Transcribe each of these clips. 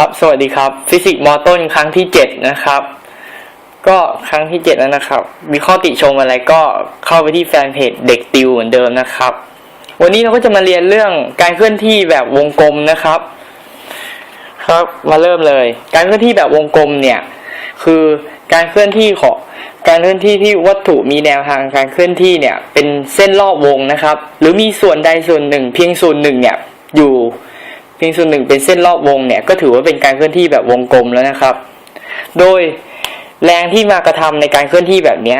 ครับ สวัสดีครับ ฟิสิกส์มอต้นครั้งที่เจ็ดนะครับ ก็ครั้งที่เจ็ดแล้วนะครับ มีข้อติชมอะไรก็เข้าไปที่แฟนเพจเด็กติวเหมือนเดิมนะครับ วันนี้เราก็จะมาเรียนเรื่องการเคลื่อนที่แบบวงกลมนะครับ ครับ มาเริ่มเลย การเคลื่อนที่แบบวงกลมเนี่ย คือการเคลื่อนที่ของการเคลื่อนที่ที่วัตถุมีแนวทางการเคลื่อนที่เนี่ย เป็นเส้นรอบวงนะครับ หรือมีส่วนใดส่วนหนึ่ง เพียงส่วนหนึ่งเนี่ยอยู่ เพียงส่วนหนึ่งเป็นเส้นรอบวงเนี่ยก็ถือว่าเป็นการเคลื่อนที่แบบวงกลมแล้วนะครับ โดยแรงที่มากระทำในการเคลื่อนที่แบบนี้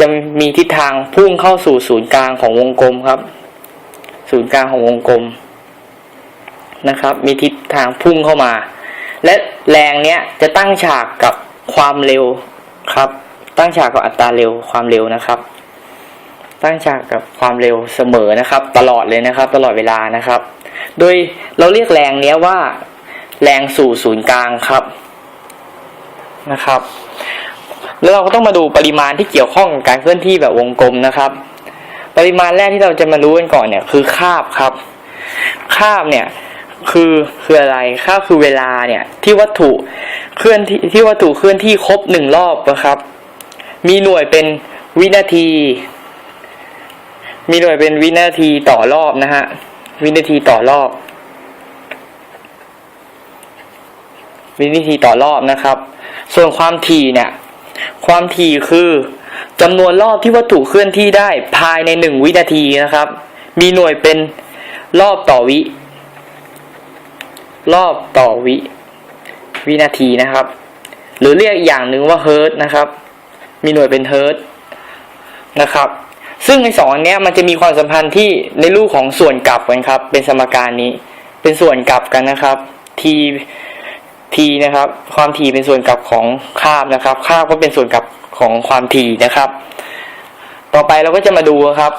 จะมีทิศทางพุ่งเข้าสู่ศูนย์กลางของวงกลมครับ ศูนย์กลางของวงกลมนะครับ มีทิศทางพุ่งเข้ามา และแรงเนี้ยจะตั้งฉากกับความเร็วครับ ตั้งฉากกับอัตราเร็วความเร็วนะครับ ตั้งฉากกับความเร็วเสมอนะครับ ตลอดเลยนะครับ ตลอดเวลานะครับ โดยเราเรียกแรงเนี้ยว่า แรงสู่ศูนย์กลางครับนะครับ แล้วเราก็ต้องมาดูปริมาณที่เกี่ยวข้องกับการเคลื่อนที่แบบวงกลมนะครับ ปริมาณแรกที่เราจะมารู้กันก่อนเนี่ยคือคาบครับ คาบเนี่ยคือคืออะไรคาบคือเวลาเนี่ยที่วัตถุเคลื่อนที่ที่วัตถุเคลื่อนที่ครบหนึ่งรอบนะครับ มีหน่วยเป็นวินาที มีหน่วยเป็นวินาทีต่อรอบนะฮะ วินาทีต่อรอบ วินาทีต่อรอบนะครับ ส่วนความถี่เนี่ย ความถี่คือจำนวนรอบที่วัตถุเคลื่อนที่ได้ภายในหนึ่งวินาทีนะครับ มีหน่วยเป็นรอบต่อวิ รอบต่อวิ วินาทีนะครับ หรือเรียกอีกอย่างหนึ่งว่าเฮิร์ตนะครับ มีหน่วยเป็นเฮิร์ตนะครับ ซึ่งในสองอันเนี้ยมันจะมีความสัมพันธ์ที่ในรูปของส่วนกลับกันครับ เป็นสมการนี้ เป็นส่วนกลับกันนะครับ t t นะครับ ความถี่เป็นส่วนกลับของคาบนะครับคาบก็เป็นส่วนกลับของความถี่นะครับ ต่อไปเราก็จะมาดูครับ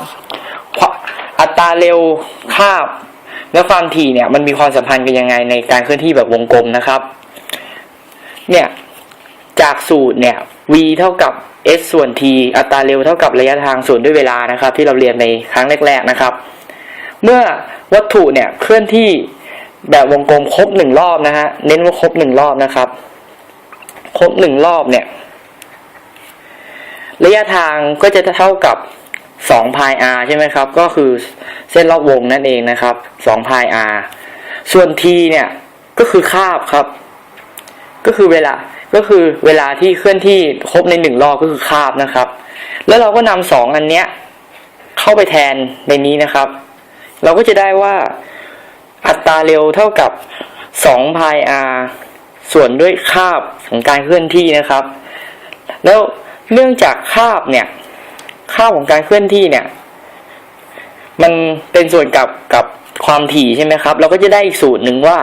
อัตราเร็วคาบและความถี่เนี่ยมันมีความสัมพันธ์กันยังไงในการเคลื่อนที่แบบวงกลมนะครับ เนี่ย จากสูตรเนี่ย v เท่ากับ s ส่วน t อัตราเร็วเท่ากับระยะทางส่วนด้วยเวลานะครับ ที่เราเรียนในครั้งแรก ๆนะครับ เมื่อวัตถุเนี่ยเคลื่อนที่แบบวงกลมครบหนึ่งรอบนะฮะเน้นว่าครบหนึ่งรอบนะครับ ครบหนึ่งรอบเนี่ย ระยะทางก็จะเท่ากับสองพาย r ใช่ไหมครับ ก็คือเส้นรอบวงนั่นเองนะครับสองพาย r ส่วน t เนี่ย ก็คือคาบครับ ก็คือเวลา ก็คือเวลาที่เคลื่อนที่ครบในหนึ่งรอบก็คือคาบนะครับ แล้วเราก็นำสองอันเนี้ยเข้าไปแทนในนี้นะครับ เราก็จะได้ว่าอัตราเร็วเท่ากับ2พาย r ส่วนด้วยคาบของการเคลื่อนที่นะครับ แล้วเนื่องจากคาบเนี่ยคาบของการเคลื่อนที่เนี่ย มันเป็นส่วนกับกับความถี่ใช่ไหมครับ เราก็จะได้อีกสูตรหนึ่งว่า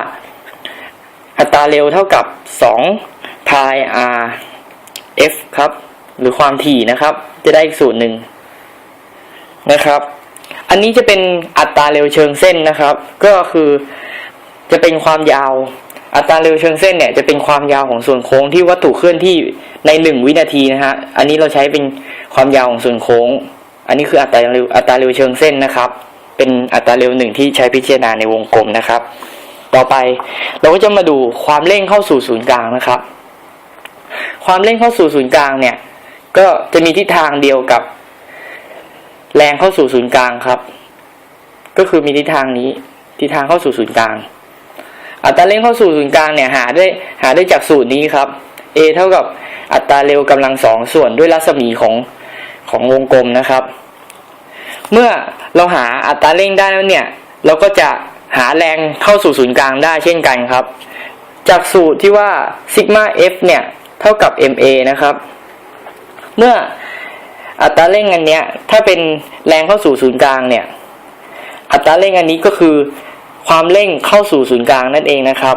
อัตราเร็วเท่ากับ2 พาย r f ครับ หรือความถี่นะครับ จะได้อีกสูตรหนึ่งนะครับ อันนี้จะเป็นอัตราเร็วเชิงเส้นนะครับ ก็คือจะเป็นความยาว อัตราเร็วเชิงเส้นเนี่ยจะเป็นความยาวของส่วนโค้งที่วัตถุเคลื่อนที่ในหนึ่งวินาทีนะฮะ อันนี้เราใช้เป็นความยาวของส่วนโค้ง อันนี้คืออัตราเร็วอัตราเร็วเชิงเส้นนะครับ เป็นอัตราเร็วหนึ่งที่ใช้พิจารณาในวงกลมนะครับ ต่อไปเราก็จะมาดูความเร่งเข้าสู่ศูนย์กลางนะครับ ความเร่งเข้าสู่ศูนย์กลางเนี่ย ก็จะมีทิศทางเดียวกับ แรงเข้าสู่ศูนย์กลางครับ ก็คือมีทิศทางนี้ทิศทางเข้าสู่ศูนย์กลาง อัตราเร่งเข้าสู่ศูนย์กลางเนี่ยหาได้หาได้จากสูตรนี้ครับ a เท่ากับอัตราเร็วกำลังสองส่วนด้วยรัศมีของของวงกลมนะครับ เมื่อเราหาอัตราเร่งได้แล้วเนี่ย เราก็จะหาแรงเข้าสู่ศูนย์กลางได้เช่นกันครับ จากสูตรที่ว่าซิกมา f เนี่ย เท่ากับ ma นะครับ เมื่ออัตราเร่งอันเนี้ยถ้าเป็นแรงเข้าสู่ศูนย์กลางเนี่ย อัตราเร่งอันนี้ก็คือความเร่งเข้าสู่ศูนย์กลางนั่นเองนะครับ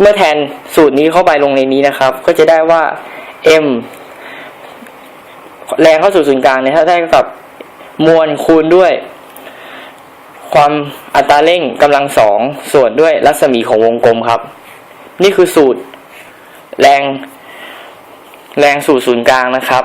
เมื่อแทนสูตรนี้เข้าไปลงในนี้นะครับ ก็จะได้ว่า m แรงเข้าสู่ศูนย์กลางเนี่ยถ้าได้กับมวลคูณด้วย ความอัตราเร่งกำลังสองส่วนด้วยรัศมีของวงกลมครับ นี่คือสูตรแรง แรงสู่ศูนย์กลางนะครับ